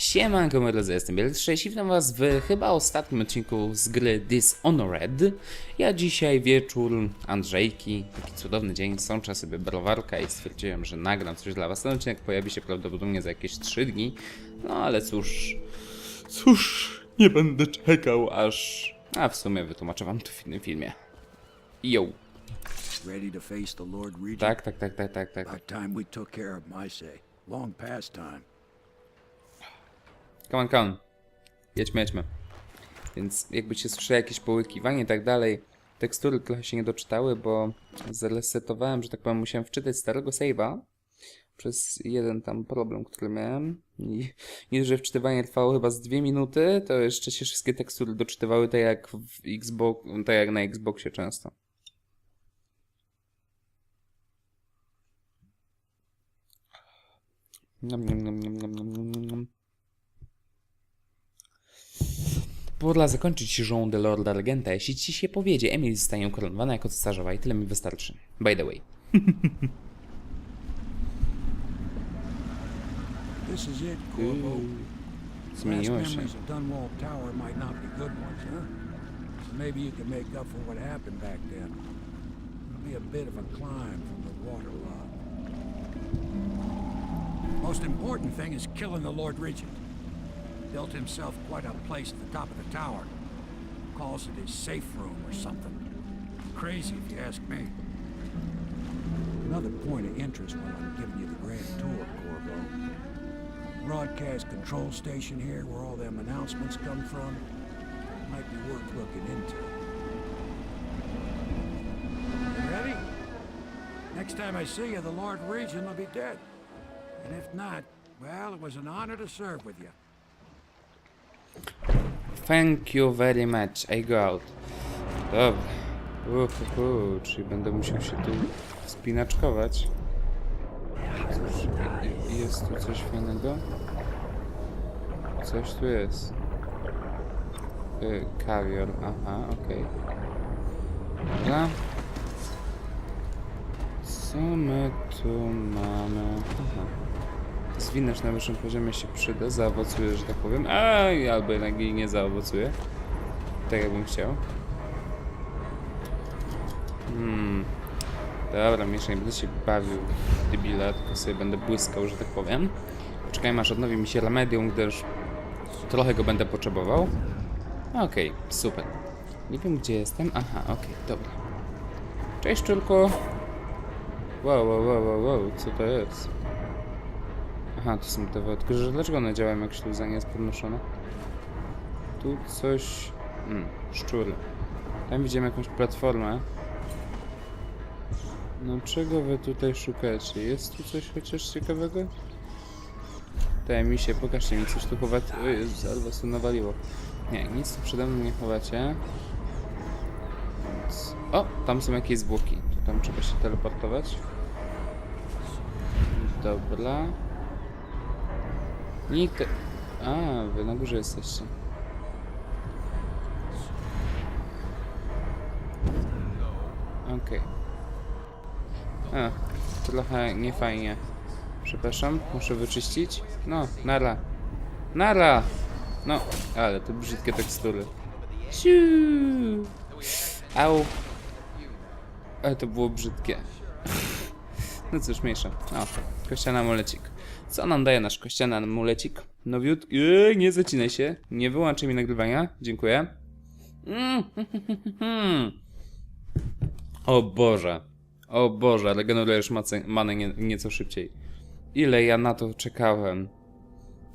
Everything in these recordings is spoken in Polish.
Siemanko moi drodzy, jestem Bieltrześ i witam was w chyba ostatnim odcinku z gry Dishonored. Ja dzisiaj wieczór Andrzejki, taki cudowny dzień, sączę sobie browarka i stwierdziłem, że nagram coś dla was. Ten odcinek pojawi się prawdopodobnie za jakieś 3 dni, no ale cóż, cóż, nie będę czekał aż... A w sumie wytłumaczę wam to w innym filmie. Yo. Tak, tak, tak, tak, tak, tak. About time we took care of my say. Long past time. Come on, come on. Jedźmy, jedźmy. Więc jakbyście słyszeli jakieś połykiwanie i tak dalej, tekstury trochę się nie doczytały, bo zresetowałem, że tak powiem, musiałem wczytać starego save'a przez jeden tam problem, który miałem. I dość, że wczytywanie trwało chyba z dwie minuty, to jeszcze się wszystkie tekstury doczytywały tak jak w Xbox, tak jak na Xboxie często. Nom, nom, nom, nom, nom, nom, nom, nom. Pora zakończyć rządy Lorda Regenta. Jeśli ci się powiedzie, Emily zostanie ukoronowana jako cesarzowa i tyle mi wystarczy. By the way. This is it, Corvo. Zmieniło się. maybe you can make up for what happened back then. It'll be a bit of a climb from the water lot. Most important thing is killing the Lord Regent. Built himself quite a place at the top of the tower. Calls it his safe room or something. Crazy if you ask me. Another point of interest while I'm giving you the grand tour, Corvo. Broadcast control station here where all them announcements come from. Might be worth looking into. Ready? Next time I see you, the Lord Regent will be dead. And if not, well, it was an honor to serve with you. Thank you very much. I go out. Dobra. Uhuhu, czyli będę musiał się tu spinaczkować. Cóż, jest tu coś fajnego? Coś tu jest. Y, kawior, aha, okej. Dobra. Co my tu mamy? Aha. Zwinacz na wyższym poziomie się przyda, zaowocuje, że tak powiem. Aj, albo jednak i nie zaowocuje. Tak jakbym chciał. Hmm. Dobra, Misza, nie będę się bawił debila, tylko sobie będę błyskał, że tak powiem. Poczekajmy aż odnowi mi się remedium, gdyż trochę go będę potrzebował. Okej, super. Nie wiem gdzie jestem. Aha, okej, dobra. Cześć, czulku. Wow, wow, wow, wow, wow, co to jest? Aha, to są te wodki, że dlaczego one działają jak śluzanie jest podnoszone? Tu coś... Hmm, szczury. Tam widziałem jakąś platformę. No czego wy tutaj szukacie? Jest tu coś chociaż ciekawego? Daj mi się, pokażcie mi coś tu chowacie. O Jezus, ale nawaliło. Nie, nic tu przede mną nie chowacie. Więc... O, tam są jakieś zwłoki. Tam trzeba się teleportować. Dobra. Nie te... A, wy na górze jesteście. Okej. A, trochę niefajnie. Przepraszam, muszę wyczyścić. No, nara. Nara! No, ale to brzydkie tekstury. Siu! Au. Ale to było brzydkie. No cóż, mniejsza. O, kościany amulecik. Co nam daje nasz kościany amulecik? Nowiutki. Eee, nie zacinaj się. Nie wyłączaj mi nagrywania. Dziękuję. Mm, O Boże. O Boże, regenerujesz mace- manę nie, nieco szybciej. Ile ja na to czekałem.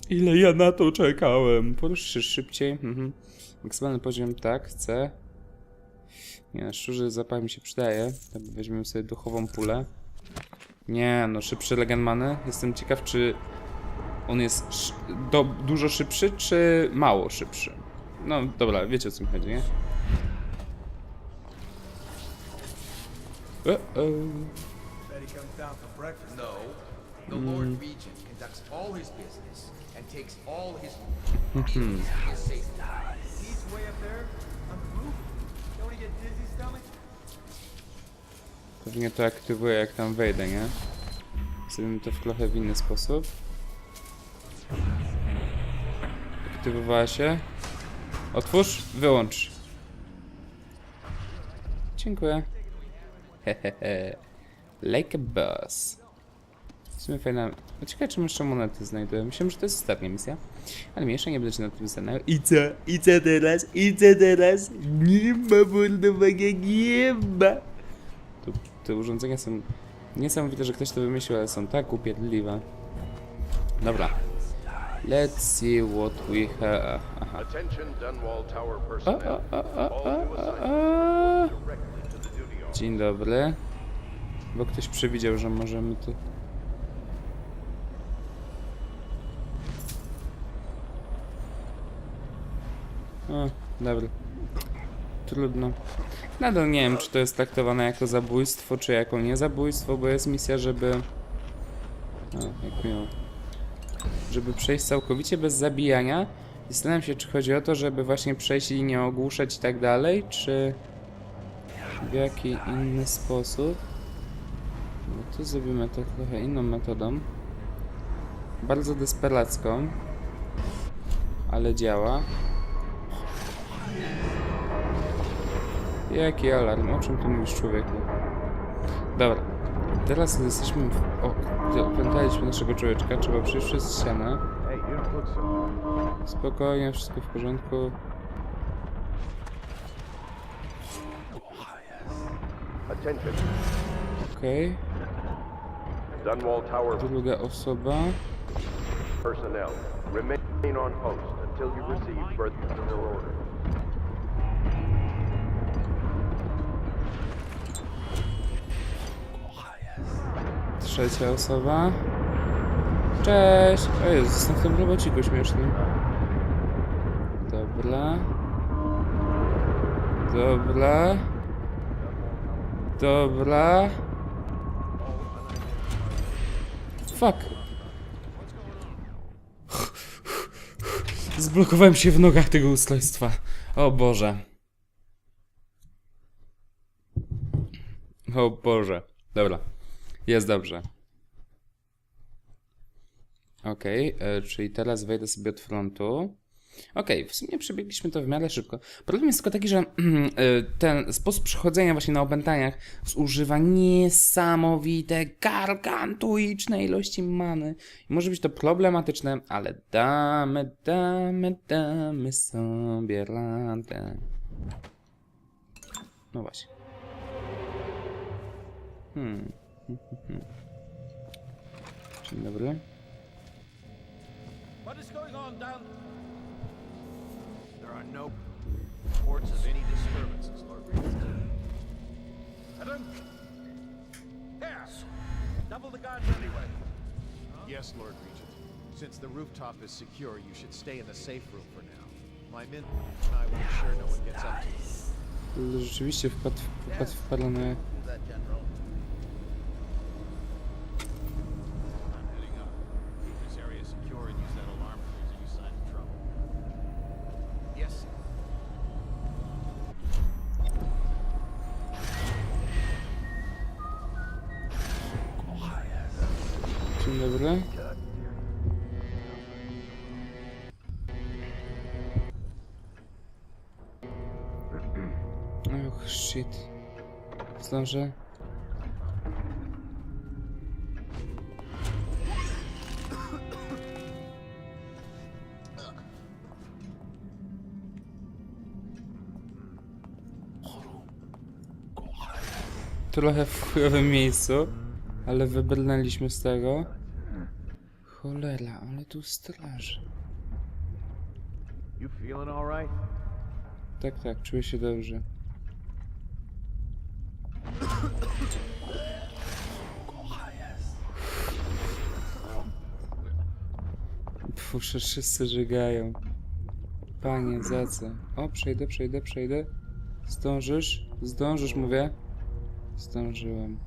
Ile ja na to czekałem. Porusz się szybciej. Mhm. Maksymalny poziom, tak, chcę. Nie, szczurze zapach mi się przydaje. Weźmiemy sobie duchową pulę. Nie, no szybszy legend many. Jestem ciekaw, czy on jest do, dużo szybszy, czy mało szybszy. No dobra, wiecie o co mi chodzi, nie? He Pewnie to aktywuję jak tam wejdę, nie? Zrobimy to w trochę w inny sposób. aktywowała się. Otwórz, wyłącz. Dziękuję. Hehehe. Like a boss. W sumie fajna... No ciekawe, czy jeszcze monety znajduję. Myślałem, że to jest ostatnia misja. Ale mniejsza, nie będę się nad tym zastanawiał. I co? I co teraz? I co teraz? Nie ma mordowania, nie ma! To, te urządzenia są niesamowite, że ktoś to wymyślił, ale są tak upierdliwe. Dobra. Let's see what we have. Aha. A, a, a, a, a, a. Dzień dobry. Bo ktoś przewidział, że możemy tu. O, dobra. Trudno. Nadal nie wiem, czy to jest traktowane jako zabójstwo, czy jako niezabójstwo, bo jest misja, żeby... O, jak miło. Żeby przejść całkowicie bez zabijania. Zastanawiam się, czy chodzi o to, żeby właśnie przejść i nie ogłuszać i tak dalej, czy w jaki inny sposób. No tu zrobimy to trochę inną metodą. Bardzo desperacką. Ale działa. Jaki alarm? O czym ty mówisz, człowieku? Dobra. Teraz jesteśmy w... O, kurde, opętaliśmy naszego człowieczka. Trzeba przejść przez ścianę. Spokojnie, wszystko w porządku. Okej. Tower Druga osoba. personnel. Remain on post until you receive further order. Trzecia osoba. Cześć! O Jezu, jestem w tym robociku śmiesznym. Dobra. Dobra. Dobra. Fuck. Zblokowałem się w nogach tego ustrojstwa. O Boże. O Boże. Dobra. Jest dobrze. Okej, e, czyli teraz wejdę sobie od frontu. Okej, w sumie przebiegliśmy to w miarę szybko. Problem jest tylko taki, że e, ten sposób przechodzenia właśnie na opętaniach zużywa niesamowite, gargantuiczne ilości many. I może być to problematyczne, ale damy, damy, damy sobie radę. No właśnie. Hmm. Dzień dobry. What is going on down? There are no reports of any disturbances, Lord Regent. Adam? Here! Double the guards anyway. Yes, Lord Regent. Since the rooftop is secure, you should stay in the safe room for now. My men and I will ensure no one gets up to you. Rzeczywiście wpadł, wpadł w palone. I'm Zdążę? Trochę w chujowym miejscu, ale wybrnęliśmy z tego. Cholera, ale tu straż. Tak, tak, czuję się dobrze. Puszę, wszyscy żygają. Panie, za co? O, przejdę, przejdę, przejdę. Zdążysz? Zdążysz, mówię. Zdążyłem.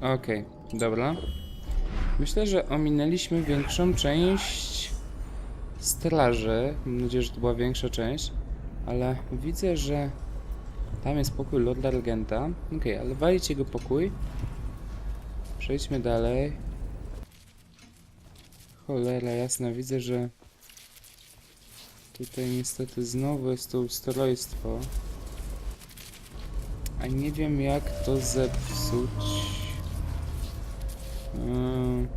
Okej, dobra. Myślę, że ominęliśmy większą część straży. Mam nadzieję, że to była większa część. Ale widzę, że tam jest pokój Lorda Regenta. Okej, ale walić jego pokój. Przejdźmy dalej. Cholera jasna, widzę, że tutaj niestety znowu jest to ustrojstwo. A nie wiem jak to zepsuć. Ym.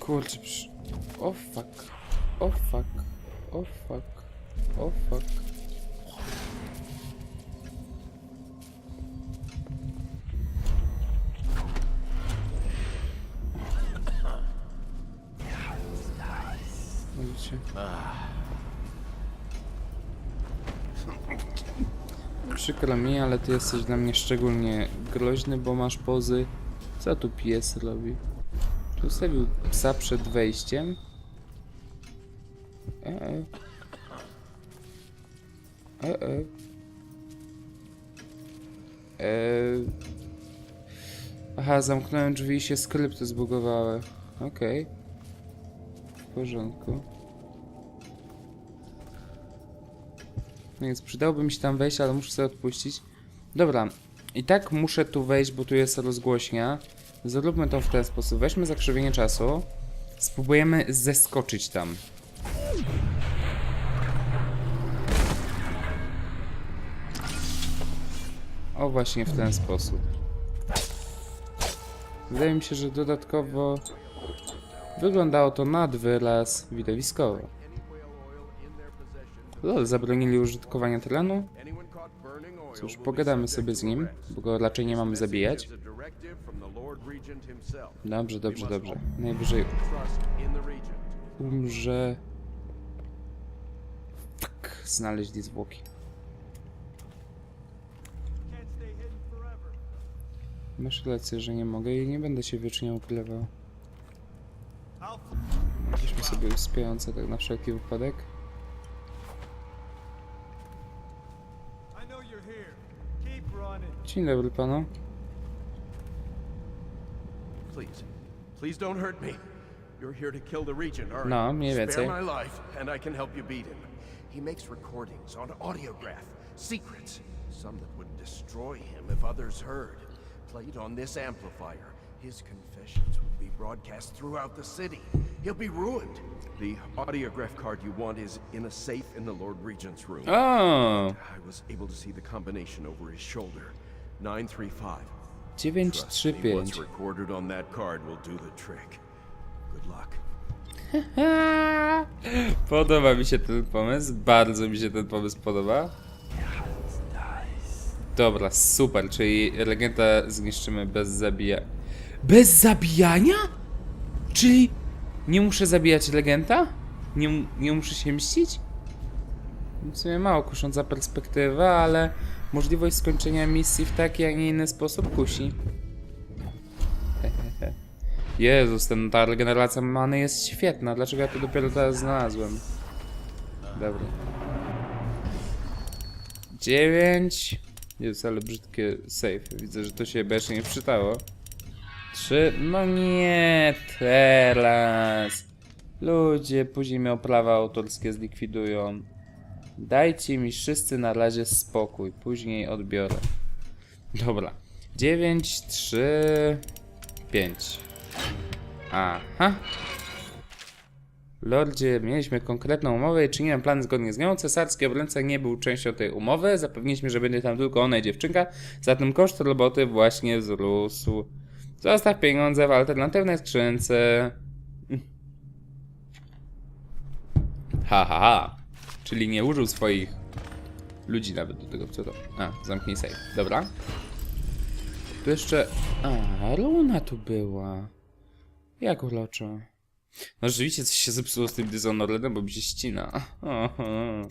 Kurczę. O fuck. O fuck. O fuck. O fuck. Przykro mi, ale ty jesteś dla mnie szczególnie groźny, bo masz pozy. Co tu pies robi? Czy ustawił psa przed wejściem? E -e. E -e. E Aha, zamknąłem drzwi i się skrypty zbugowały. Okej. W porządku. Więc przydałoby mi się tam wejść, ale muszę sobie odpuścić. Dobra, i tak muszę tu wejść, bo tu jest rozgłośnia. Zróbmy to w ten sposób. Weźmy zakrzywienie czasu. Spróbujemy zeskoczyć tam. O, właśnie w ten sposób. Wydaje mi się, że dodatkowo wyglądało to nad wyraz widowiskowo. No, Lol, zabronili użytkowania terenu? Cóż, pogadamy sobie z nim, bo go raczej nie mamy zabijać. Dobrze, dobrze, dobrze. Najwyżej umrze. Fuck, znaleźli zwłoki. Masz rację, że nie mogę i nie będę się wiecznie ukrywał. Weźmy sobie uspiejące tak na wszelki wypadek. Dzień dobry panu. Please, please don't hurt me. You're here to kill the Regent, aren't No, you? mniej więcej. Spare my life, and I can help you beat him. He makes recordings on audiograph, secrets, some that would destroy him if others heard. Played on this amplifier, his confessions would be broadcast throughout the city. He'll be ruined. The audiograph card you want is in a safe in the Lord Regent's room. Oh. I was able to see the combination over his shoulder. 935. Trust me, 935. what's recorded on that card will do the trick. Good luck. Podoba mi się ten pomysł, bardzo mi się ten pomysł podoba. Dobra, super, czyli legenda zniszczymy bez zabijania. Bez zabijania? Czyli nie muszę zabijać legenda? Nie, nie muszę się mścić? W sumie mało kusząca perspektywa, ale możliwość skończenia misji w taki, a nie inny sposób kusi. Jezus, ten, ta regeneracja many jest świetna. Dlaczego ja to dopiero teraz znalazłem? Dobra. Dziewięć. Jest, ale brzydkie save. Widzę, że to się jeszcze nie wczytało. Trzy. No nie, teraz. Ludzie, później mnie prawa autorskie zlikwidują. Dajcie mi wszyscy na razie spokój. Później odbiorę. Dobra. Dziewięć, trzy, pięć. Aha. Lordzie, mieliśmy konkretną umowę i czyniłem plany zgodnie z nią. Cesarski obrońca nie był częścią tej umowy. Zapewniliśmy, że będzie tam tylko ona i dziewczynka. Zatem koszt roboty właśnie wzrósł. Zostaw pieniądze w alternatywnej skrzynce. Ha, ha, ha. Czyli nie użył swoich ludzi nawet do tego, co to. A, zamknij save. Dobra. Tu jeszcze... A, runa tu była. Jak uroczo. No rzeczywiście coś się zepsuło z tym Dishonoredem, bo mi się ścina. Oho.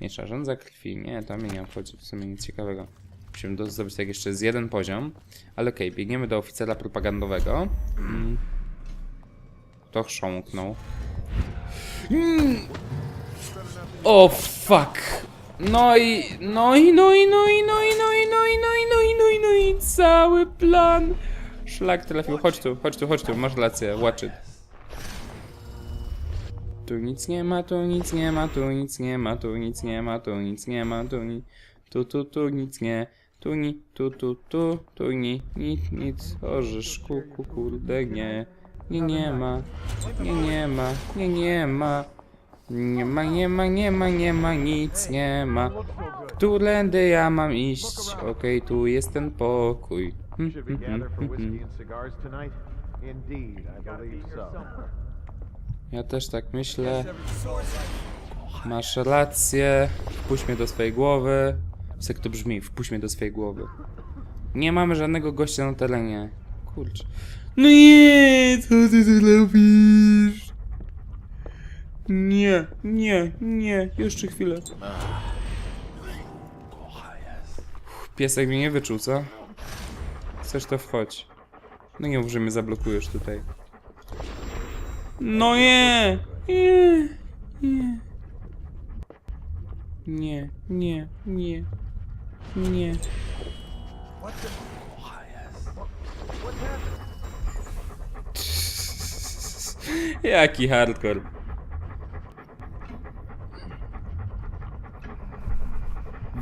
Nie trzeba żądza krwi. Nie, to mnie nie obchodzi. W sumie nic ciekawego. Musimy do- zdobyć tak jeszcze z jeden poziom. Ale okej, biegniemy do oficera propagandowego. Mm. Kto chrząknął? Mm. O fuck! No i, no i, no i, no i, no i, no i, no i, no i, no i, no i, no i, cały plan. Szlak trafił. Chodź tu, chodź tu, chodź tu, masz rację, watch it. Tu nic nie ma, tu nic nie ma, tu nic nie ma, tu nic nie ma, tu nic nie ma, tu ni... Tu, tu, tu nic nie. Tu ni, tu, tu, tu, tu ni, nic, nic, orzeszku, ku, kurde, nie. Nie, nie ma, nie, nie ma, nie, nie ma. Nie ma, nie ma, nie ma, nie ma, nic nie ma. Którędy ja mam iść? Okej, tu jest ten pokój. Hmm, hmm, hmm, hmm. Ja też tak myślę. Masz rację. Wpuść mnie do swojej głowy. Jak to brzmi? Wpuść mnie do swojej głowy. Nie mamy żadnego gościa na terenie. Kurczę. No nie! Co ty tu robisz? Nie, nie, nie. Jeszcze chwilę. Piesek mnie nie wyczuł, co? Chcesz to wchodź. No nie mów, że mnie zablokujesz tutaj. No nie! Nie! Nie! Nie, nie, nie, nie. Jaki hardcore.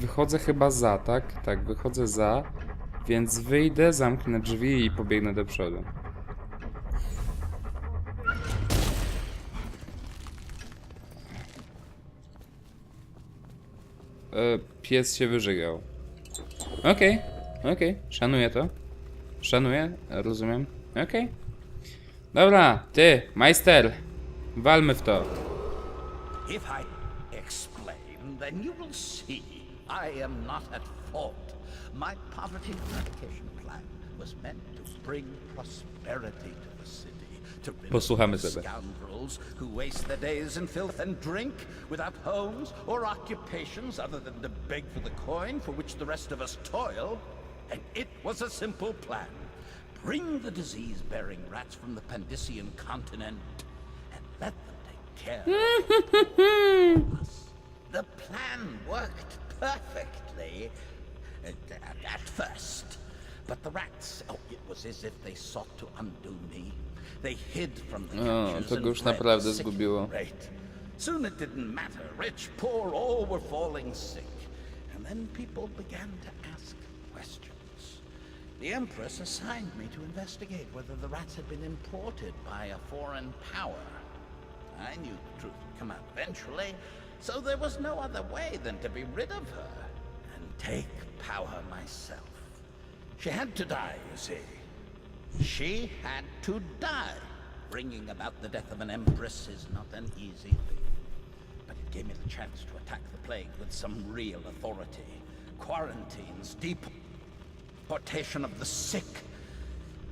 Wychodzę chyba za, tak? Tak, wychodzę za. Więc wyjdę, zamknę drzwi i pobiegnę do przodu. E, pies się wyżygał. Okej, okej, szanuję to. Szanuję, rozumiem. Okej. Dobra, ty, majster, walmy w to. If I explain, then you will see I am not at fault. My poverty eradication plan was meant to bring prosperity to the city, to Posłuchamy sobie. scoundrels who waste their days in filth and drink without homes or occupations other than to beg for the coin for which the rest of us toil. And it was a simple plan. Bring the disease-bearing rats from the Pandician continent and let them take care of us. The plan worked perfectly at, first. But the rats, oh, it was as if they sought to undo me. They hid from the O, catchers to and go już naprawdę zgubiło. Soon it didn't matter. Rich, poor, all were falling sick. And then people began to ask questions. The Empress assigned me to investigate whether the rats had been imported by a foreign power. I knew the truth would come out eventually, so there was no other way than to be rid of her and take power myself. She had to die, you see. She had to die. Bringing about the death of an empress is not an easy thing. But it gave me the chance to attack the plague with some real authority. Quarantines, deep deportation of the sick.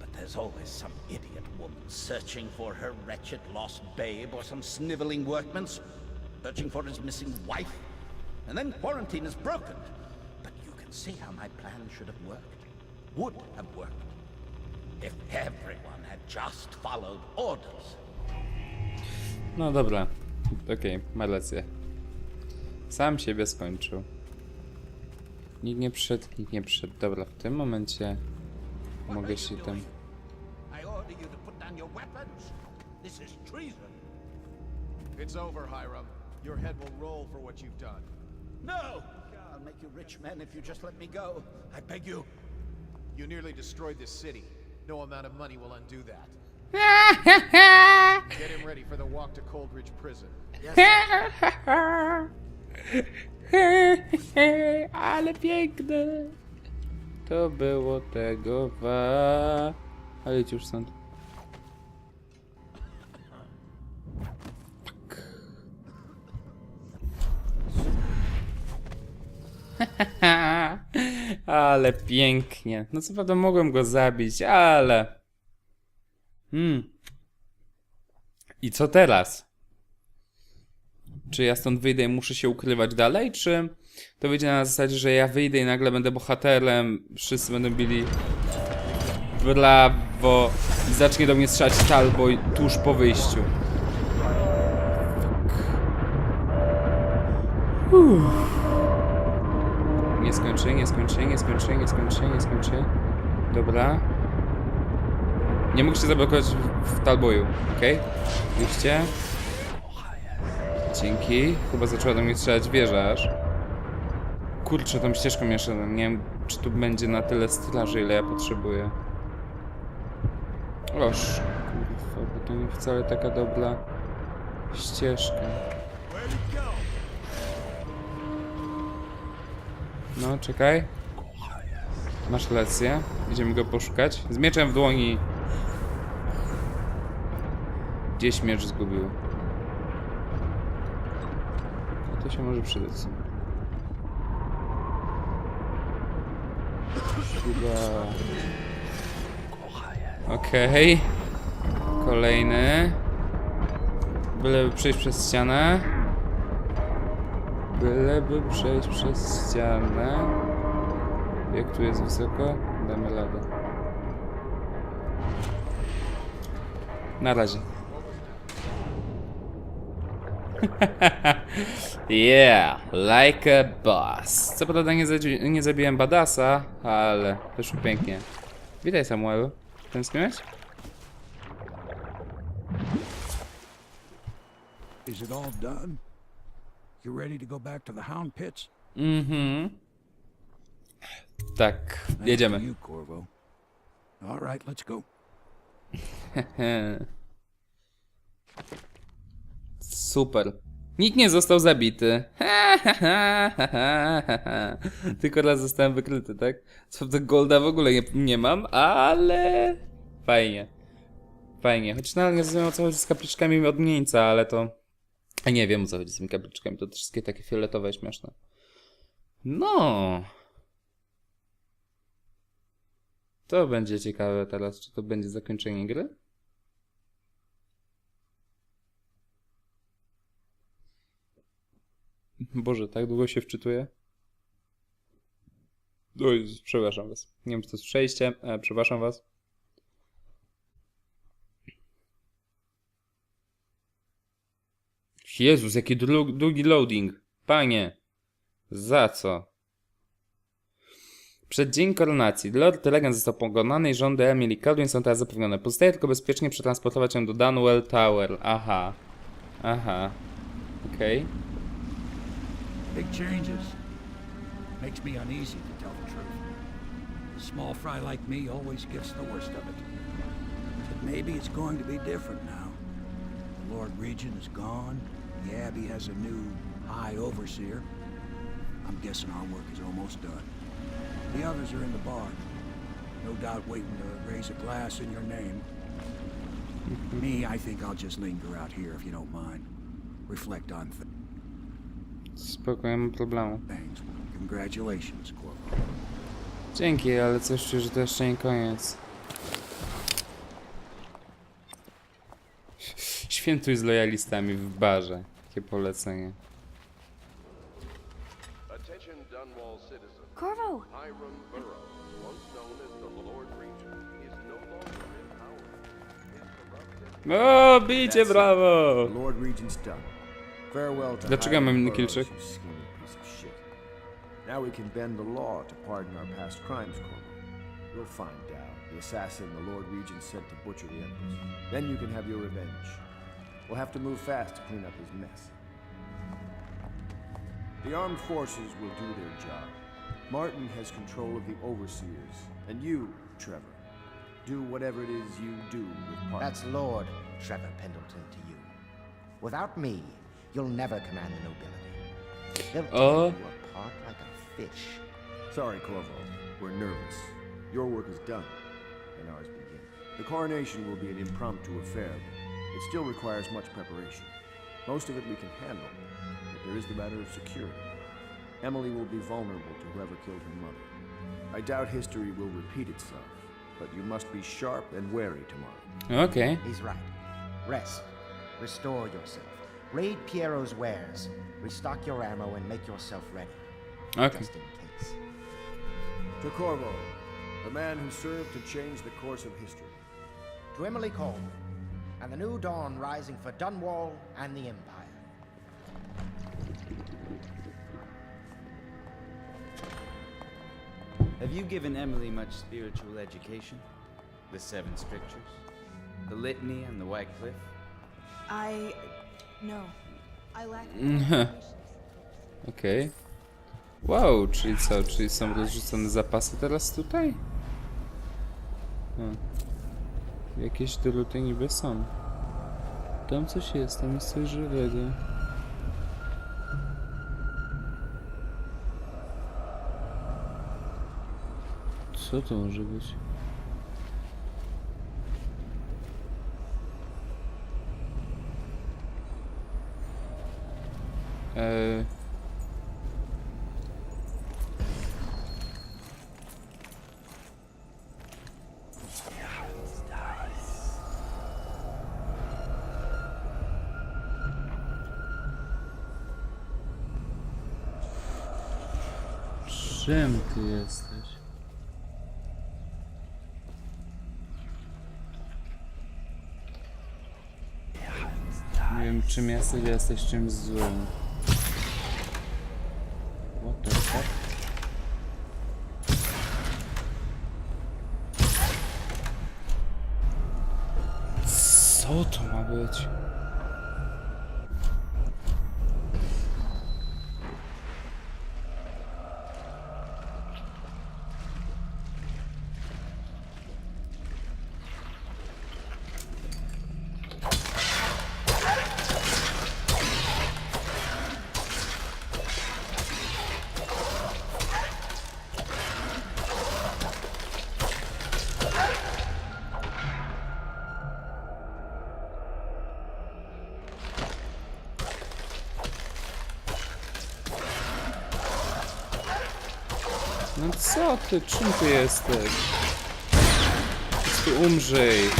But there's always some idiot woman searching for her wretched lost babe, or some sniveling workman searching for his missing wife. And then quarantine is broken. But you can see how my plan should have worked. Would have worked. If everyone had just followed orders. No dobra, okej, ma rację. Sam siebie skończył. Nikt nie przyszedł, nikt nie przyszedł. Dobra, w tym momencie mogę się tam... It's over, Hiram. Your head will roll for what you've done. No! I'll make you rich men if you just let me go. I beg you. You nearly destroyed this city. No amount of money will undo that. Get him ready for the walk to Coldridge Prison. Ale piękne! To było tego wa... Ale idź już stąd. Ale pięknie. No co prawda mogłem go zabić, ale... Hmm. I co teraz? Czy ja stąd wyjdę i muszę się ukrywać dalej, czy to wyjdzie na zasadzie, że ja wyjdę i nagle będę bohaterem, wszyscy będą bili brawo i zacznie do mnie strzelać Talboj tuż po wyjściu. Uff. Nie skończy, nie skończy, nie skończy, nie skończy, nie skończy. Dobra. Nie mógł się zablokować w, w Talboju, okej? Wyjście. Dzięki. Chyba zaczęła do mnie strzelać wieża aż. Kurczę, tą ścieżką jeszcze nie wiem Czy tu będzie na tyle straży, ile ja potrzebuję? Oż, kurwa, bo to nie wcale taka dobra ścieżka. No, czekaj. Masz rację. Idziemy go poszukać. Z mieczem w dłoni. Gdzieś miecz zgubił. A to się może przydać. Chyba... Okej. Kolejny. Byleby przejść przez ścianę. Byleby przejść przez ścianę. Jak tu jest wysoko? Damy radę. Na razie. yeah, like a boss. Co prawda nie, nie zabiłem badasa, ale wyszło pięknie. Witaj Samuelu. Tęskniłeś? Is it all done? You ready to go back to the Hound Pits? Mhm. Tak, jedziemy. You, Corvo. All right, let's go. Super. Nikt nie został zabity. Tylko raz zostałem wykryty, tak? Co Golda w ogóle nie, nie mam, ale fajnie. Fajnie. Choć nadal nie rozumiem o co chodzi z kapliczkami od mieńca, ale to... A nie wiem co chodzi z tymi kapliczkami, to wszystkie takie fioletowe śmieszne. No. To będzie ciekawe teraz, czy to będzie zakończenie gry? Boże, tak długo się wczytuję? Oj, przepraszam was. Nie wiem, czy to przejście. E, przepraszam was. Jezus, jaki długi loading. Panie. Za co? Przed dzień koronacji Lord Legend został pogonany i rządy Emily Caldwin są teraz zapewnione. Pozostaje tylko bezpiecznie przetransportować ją do Dunwell Tower. Aha. Aha. Okej. Big changes. Makes me uneasy, to tell the truth. A small fry like me always gets the worst of it. But maybe it's going to be different now. The Lord Regent is gone. The Abbey has a new High Overseer. I'm guessing our work is almost done. The others are in the bar. No doubt waiting to raise a glass in your name. Me, I think I'll just linger out here if you don't mind. Reflect on th- Spoko, nie ma problemu. things. Congratulations, Corvo. Dzięki, ale coś że to jeszcze nie koniec. Świętuj z lojalistami w barze. Takie polecenie. Attention Dunwall citizens. Corvo! Hiram Burrows, once known as the Lord Regent, is no longer in power. His corrupt and O, bijcie brawo! The Lord Regent's done. Farewell to Dlaczego mam Hiram inny Burrows, you scheming piece of shit. Now we can bend the law to pardon our past crimes, Corvo. You'll find out the assassin the Lord Regent sent to butcher the Empress. Then you can have your revenge. We'll have to move fast to clean up his mess. The armed forces will do their job. Martin has control of the overseers, and you, Trevor, do whatever it is you do with Parker. That's Lord Trevor Pendleton to you. Without me, you'll never command the nobility. They'll uh? tear Oh. you apart like a fish. Sorry, Corvo. We're nervous. Your work is done, and ours begins. The coronation will be an impromptu affair. It still requires much preparation. Most of it we can handle, but there is the matter of security. Emily will be vulnerable to whoever killed her mother. I doubt history will repeat itself, but you must be sharp and wary tomorrow. Okay. He's right. Rest. Restore yourself. Raid Piero's wares. Restock your ammo and make yourself ready. Okej. Just in case. To Corvo, the man who served to change the course of history. To Emily Colm, and the new dawn rising for Dunwall and the Empire. Have you given Emily much spiritual education? The Seven Strictures? The Litany and the White Cliff? I. No. I lack. Okej. Wow, czyli co? Czyli są rozrzucone zapasy teraz tutaj? A. Jakieś druty niby są. Tam coś jest, tam jest coś żywego. Co to może być? Eee... czym jesteś, jesteś czymś złym. What the fuck? Co to ma być? Ty? Czym ty jesteś? Ty umrzyj.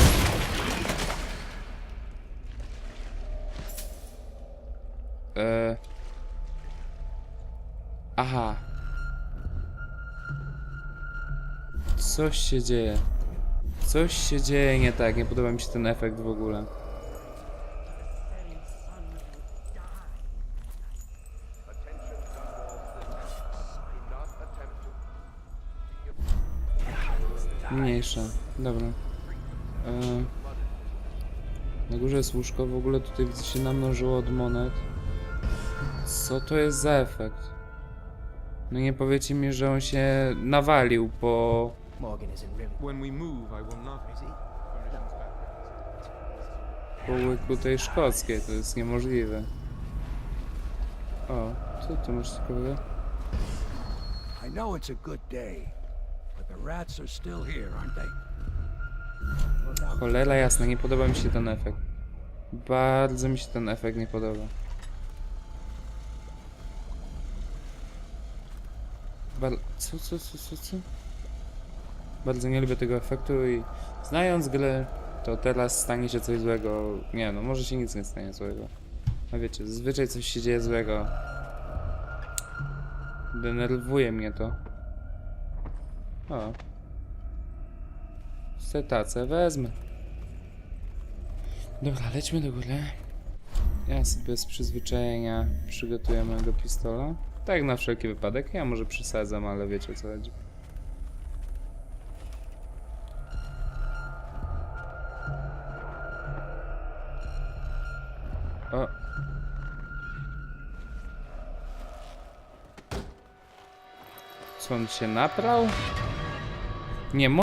E... Aha. Coś się dzieje. Coś się dzieje nie tak. Nie podoba mi się ten efekt w ogóle. Mniejsza. Dobra. E... Na górze jest łóżko, w ogóle tutaj widzę się namnożyło od monet. Co to jest za efekt? No nie powiecie mi, że on się nawalił po... Po łyku tej szkockiej, to jest niemożliwe. O, co tu masz ciekawego? I know it's a good day, Cholera jasna, nie podoba mi się ten efekt. Bardzo mi się ten efekt nie podoba. Bar co, co, co, co, co? Bardzo nie lubię tego efektu i znając grę, to teraz stanie się coś złego. Nie no, może się nic nie stanie złego. A wiecie, zazwyczaj coś się dzieje złego. Denerwuje mnie to. O. Setacę wezmę. Dobra, lećmy do góry. Ja sobie z przyzwyczajenia przygotuję mojego pistola. Tak na wszelki wypadek. Ja może przesadzam, ale wiecie o co chodzi. O. Co on się naprał? Nie